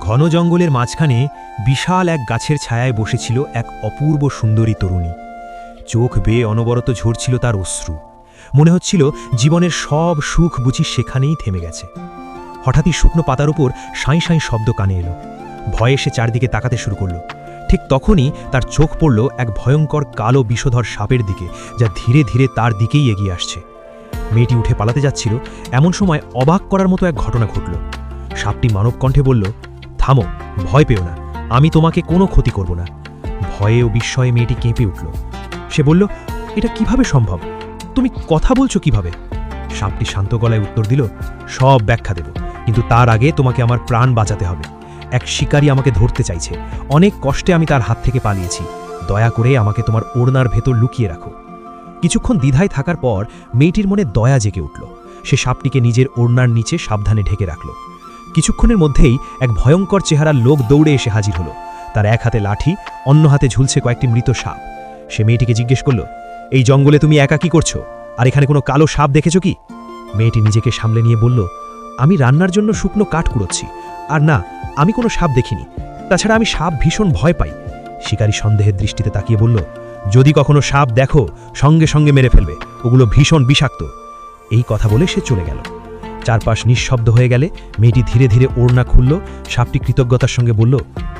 ঘন জঙ্গলের মাঝখানে বিশাল এক গাছের ছায়ায় বসেছিল এক অপূর্ব সুন্দরী তরুণী। চোখ বেয়ে অনবরত ঝরছিল তার অশ্রু। মনে হচ্ছিল জীবনের সব সুখ বুঝি সেখানেই থেমে গেছে। হঠাৎই শুকনো পাতার উপর সাঁই সাঁই শব্দ কানে এলো। ভয়ে সে চারদিকে তাকাতে শুরু করল। ঠিক তখনই তার চোখ পড়ল এক ভয়ঙ্কর কালো বিষধর সাপের দিকে, যা ধীরে ধীরে তার দিকেই এগিয়ে আসছে। মেয়েটি উঠে পালাতে যাচ্ছিল। এমন সময় অবাক করার মতো এক ঘটনা ঘটল। সাপটি মানব কণ্ঠে বলল থামো, ভয় পেও না। আমি তোমাকে কোনো ক্ষতি করব না। ভয়ে ও বিস্ময়ে মেয়েটি কেঁপে উঠল। সে বলল, এটা কীভাবে সম্ভব? তুমি কথা বলছো কীভাবে? সাপটি শান্ত গলায় উত্তর দিল, সব ব্যাখ্যা দেব, কিন্তু তার আগে তোমাকে আমার প্রাণ বাঁচাতে হবে। এক শিকারী আমাকে ধরতে চাইছে। অনেক কষ্টে আমি তার হাত থেকে পালিয়েছি। দয়া করে আমাকে তোমার ওড়নার ভেতর লুকিয়ে রাখো। কিছুক্ষণ দ্বিধায় থাকার পর মেয়েটির মনে দয়া জেগে উঠল। সে সাপটিকে নিজের ওড়নার নিচে সাবধানে ঢেকে রাখল। কিছুক্ষণের মধ্যেই এক ভয়ঙ্কর চেহারার লোক দৌড়ে এসে হাজির হলো। তার এক হাতে লাঠি, অন্য হাতে ঝুলছে কয়েকটি মৃত সাপ। সে মেয়েটিকে জিজ্ঞেস করল, এই জঙ্গলে তুমি একা কি করছ? আর এখানে কোনো কালো সাপ দেখেছ কি? মেয়েটি নিজেকে সামলে নিয়ে বলল, আমি রান্নার জন্য শুকনো কাঠ কুড়োচ্ছি। আর না, আমি কোনো সাপ দেখিনি। তাছাড়া আমি সাপ ভীষণ ভয় পাই। শিকারী সন্দেহের দৃষ্টিতে তাকিয়ে বলল, যদি কখনো সাপ দেখো, সঙ্গে সঙ্গে মেরে ফেলবে। ওগুলো ভীষণ বিষাক্ত। এই কথা বলে সে চলে গেল। চারপাশ নিঃশব্দ হয়ে গেলে মেয়েটি ধীরে ধীরে ওড়না খুলল, সাপটি কৃতজ্ঞতার সঙ্গে বলল,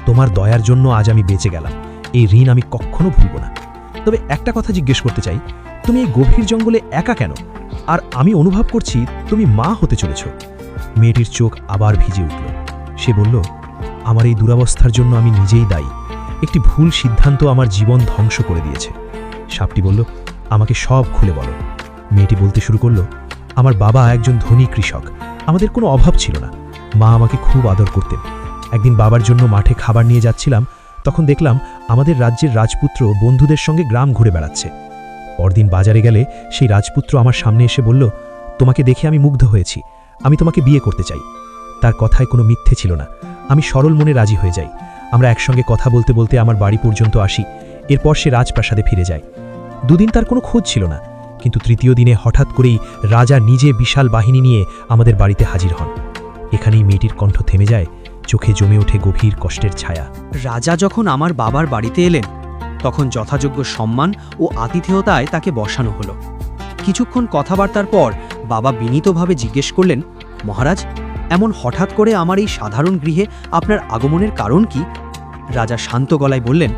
তোমার দয়ার জন্য আজ আমি বেঁচে গেলাম। এই ঋণ আমি কখনো ভুলব না। তবে একটা কথা জিজ্ঞেস করতে চাই, তুমি এই গভীর জঙ্গলে একা কেন? আর আমি অনুভব করছি তুমি মা হতে চলেছ। মেয়েটির চোখ আবার ভিজে উঠল। সে বলল, আমার এই দুরাবস্থার জন্য আমি নিজেই দায়ী। একটি ভুল সিদ্ধান্ত আমার জীবন ধ্বংস করে দিয়েছে। সাপটি বলল, আমাকে সব খুলে বলো। মেয়েটি বলতে শুরু করল আমার বাবা একজন ধনী কৃষক। আমাদের কোনো অভাব ছিল না। মা আমাকে খুব আদর করতেন। একদিন বাবার জন্য মাঠে খাবার নিয়ে যাচ্ছিলাম, তখন দেখলাম আমাদের রাজ্যের রাজপুত্র বন্ধুদের সঙ্গে গ্রাম ঘুরে বেড়াচ্ছে। পরদিন বাজারে গেলে সেই রাজপুত্র আমার সামনে এসে বলল, তোমাকে দেখে আমি মুগ্ধ হয়েছি। আমি তোমাকে বিয়ে করতে চাই। তার কথায় কোনো মিথ্যে ছিল না। আমি সরল মনে রাজি হয়ে যাই। আমরা একসঙ্গে কথা বলতে বলতে আমার বাড়ি পর্যন্ত আসি। এরপর সে রাজপ্রাসাদে ফিরে যায়। দুদিন তার কোনো খোঁজ ছিল না। কিন্তু তৃতীয় দিনে হঠাৎ করেই রাজা নিজে বিশাল বাহিনী নিয়ে আমাদের বাড়িতে হাজির হন। এখানেই মেয়েটির কণ্ঠ থেমে যায়, চোখে জমে ওঠে গভীর কষ্টের ছায়া। রাজা যখন আমার বাবার বাড়িতে এলেন, তখন যথাযোগ্য সম্মান ও আতিথেয়তায় তাকে বসানো হলো। কিছুক্ষণ কথাবার্তার পর বাবা বিনীতভাবে জিজ্ঞেস করলেন, মহারাজ, এমন হঠাৎ করে আমার এই সাধারণ গৃহে আপনার আগমনের কারণ কি? রাজা শান্ত গলায় বললেন,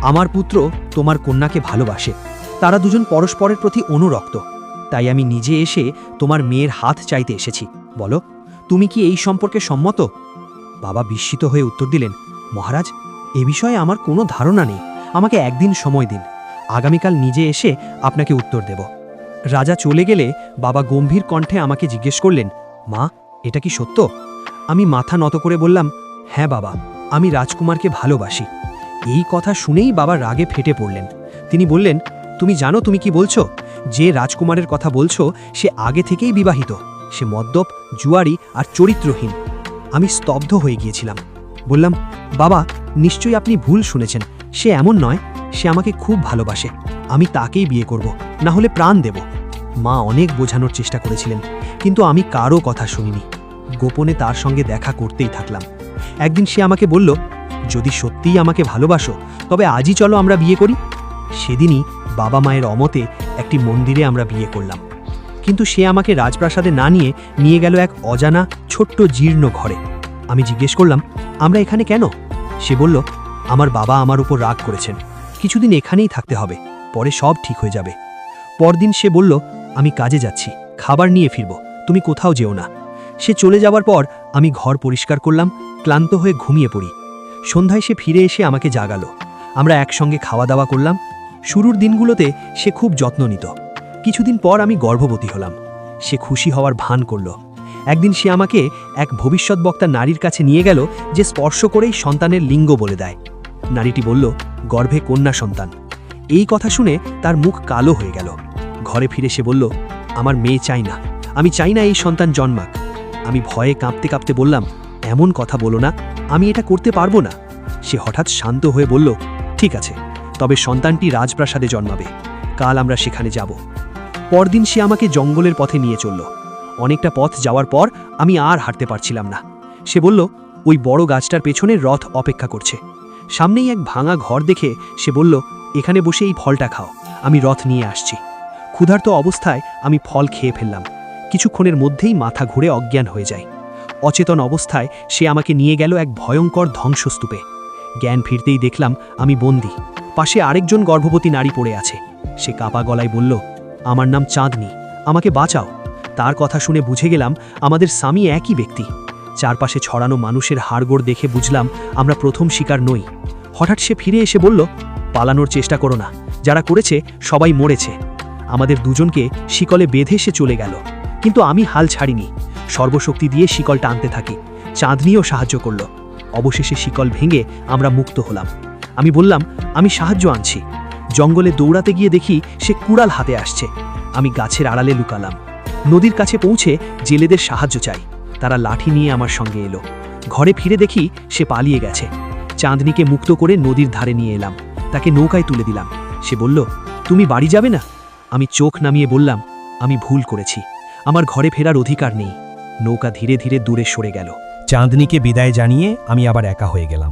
আমার পুত্র তোমার কন্যাকে ভালোবাসে। তারা দুজন পরস্পরের প্রতি অনুরক্ত। তাই আমি নিজে এসে তোমার মেয়ের হাত চাইতে এসেছি। বলো, তুমি কি এই সম্পর্কে সম্মত? বাবা বিস্মিত হয়ে উত্তর দিলেন, মহারাজ, এ বিষয়ে আমার কোনো ধারণা নেই। আমাকে একদিন সময় দিন। আগামীকাল নিজে এসে আপনাকে উত্তর দেব। রাজা চলে গেলে বাবা গম্ভীর কণ্ঠে আমাকে জিজ্ঞেস করলেন, মা, এটা কি সত্য? আমি মাথা নত করে বললাম হ্যাঁ বাবা, আমি রাজকুমারকে ভালোবাসি। এই কথা শুনেই বাবা রাগে ফেটে পড়লেন। তিনি বললেন তুমি জানো তুমি কি বলছো? যে রাজকুমারের কথা বলছো, সে আগে থেকেই বিবাহিত। সে মদ্যপ জুয়ারি আর চরিত্রহীন। আমি স্তব্ধ হয়ে গিয়েছিলাম। বললাম, বাবা, নিশ্চয়ই আপনি ভুল শুনেছেন। সে এমন নয়, সে আমাকে খুব ভালোবাসে। আমি তাকেই বিয়ে করব, না হলে প্রাণ দেব। মা অনেক বোঝানোর চেষ্টা করেছিলেন, কিন্তু আমি কারও কথা শুনিনি। গোপনে তার সঙ্গে দেখা করতেই থাকলাম। একদিন সে আমাকে বলল, যদি সত্যিই আমাকে ভালোবাসো, তবে আজই চলো আমরা বিয়ে করি। সেদিনই বাবা মায়ের অমতে একটি মন্দিরে আমরা বিয়ে করলাম। কিন্তু সে আমাকে রাজপ্রাসাদে না নিয়ে নিয়ে গেল এক অজানা, ছোট্ট, জীর্ণ ঘরে। আমি জিজ্ঞেস করলাম, আমরা এখানে কেন? সে বলল, আমার বাবা আমার উপর রাগ করেছেন। কিছুদিন এখানেই থাকতে হবে, পরে সব ঠিক হয়ে যাবে। পরদিন সে বলল, আমি কাজে যাচ্ছি, খাবার নিয়ে ফিরব, তুমি কোথাও যেও না। সে চলে যাওয়ার পর আমি ঘর পরিষ্কার করলাম, ক্লান্ত হয়ে ঘুমিয়ে পড়ি। সন্ধ্যায় সে ফিরে এসে আমাকে জাগালো। আমরা একসঙ্গে খাওয়া দাওয়া করলাম শুরুর দিনগুলোতে সে খুব যত্ন নিত। কিছুদিন পর আমি গর্ভবতী হলাম। সে খুশি হওয়ার ভান করল। একদিন সে আমাকে এক ভবিষ্যৎ বক্তা নারীর কাছে নিয়ে গেল যে স্পর্শ করেই সন্তানের লিঙ্গ বলে দেয়। নারীটি বলল, গর্ভে কন্যা সন্তান। এই কথা শুনে তার মুখ কালো হয়ে গেল। ঘরে ফিরে সে বলল, আমার মেয়ে চাই না। আমি চাই না এই সন্তান জন্মাক। আমি ভয়ে কাঁপতে কাঁপতে বললাম, এমন কথা বলো না, আমি এটা করতে পারব না। সে হঠাৎ শান্ত হয়ে বলল, ঠিক আছে। তবে সন্তানটি রাজপ্রাসাদে জন্মাবে। কাল আমরা সেখানে যাব। পরদিন সে আমাকে জঙ্গলের পথে নিয়ে চলল। অনেকটা পথ যাওয়ার পর আমি আর হাঁটতে পারছিলাম না। সে বলল, ওই বড় গাছটার পেছনে রথ অপেক্ষা করছে। সামনেই এক ভাঙা ঘর দেখে সে বলল, এখানে বসে এই ফলটা খাও। আমি রথ নিয়ে আসছি। ক্ষুধার্ত অবস্থায় আমি ফল খেয়ে ফেললাম। কিছুক্ষণের মধ্যেই মাথা ঘুরে অজ্ঞান হয়ে যায়। অচেতন অবস্থায় সে আমাকে নিয়ে গেল এক ভয়ঙ্কর ধ্বংসস্তূপে। জ্ঞান ফিরতেই দেখলাম আমি বন্দি। পাশে আরেকজন গর্ভবতী নারী পড়ে আছে। সে কাপা গলায় বলল, আমার নাম চাঁদনি, আমাকে বাঁচাও। তার কথা শুনে বুঝে গেলাম, আমাদের স্বামী একই ব্যক্তি। চারপাশে ছড়ানো মানুষের হাড়গোড় দেখে বুঝলাম, আমরা প্রথম শিকার নই। হঠাৎ সে ফিরে এসে বলল, পালানোর চেষ্টা করো না। যারা করেছে, সবাই মরেছে। আমাদের দুজনকে শিকলে বেঁধে সে চলে গেল। কিন্তু আমি হাল ছাড়িনি। সর্বশক্তি দিয়ে শিকল টানতে থাকি। চাঁদনিও সাহায্য করল। অবশেষে শিকল ভেঙে আমরা মুক্ত হলাম। আমি বললাম, আমি সাহায্য আনছি। জঙ্গলে দৌড়াতে গিয়ে দেখি সে কুড়াল হাতে আসছে। আমি গাছের আড়ালে লুকালাম। নদীর কাছে পৌঁছে জেলেদের সাহায্য চাই। তারা লাঠি নিয়ে আমার সঙ্গে এলো। ঘরে ফিরে দেখি সে পালিয়ে গেছে। চাঁদনিকে মুক্ত করে নদীর ধারে নিয়ে এলাম। তাকে নৌকায় তুলে দিলাম। সে বলল, তুমি বাড়ি যাবে না? আমি চোখ নামিয়ে বললাম, আমি ভুল করেছি। আমার ঘরে ফেরার অধিকার নেই। নৌকা ধীরে ধীরে দূরে সরে গেল। চাঁদনিকে বিদায় জানিয়ে আমি আবার একা হয়ে গেলাম।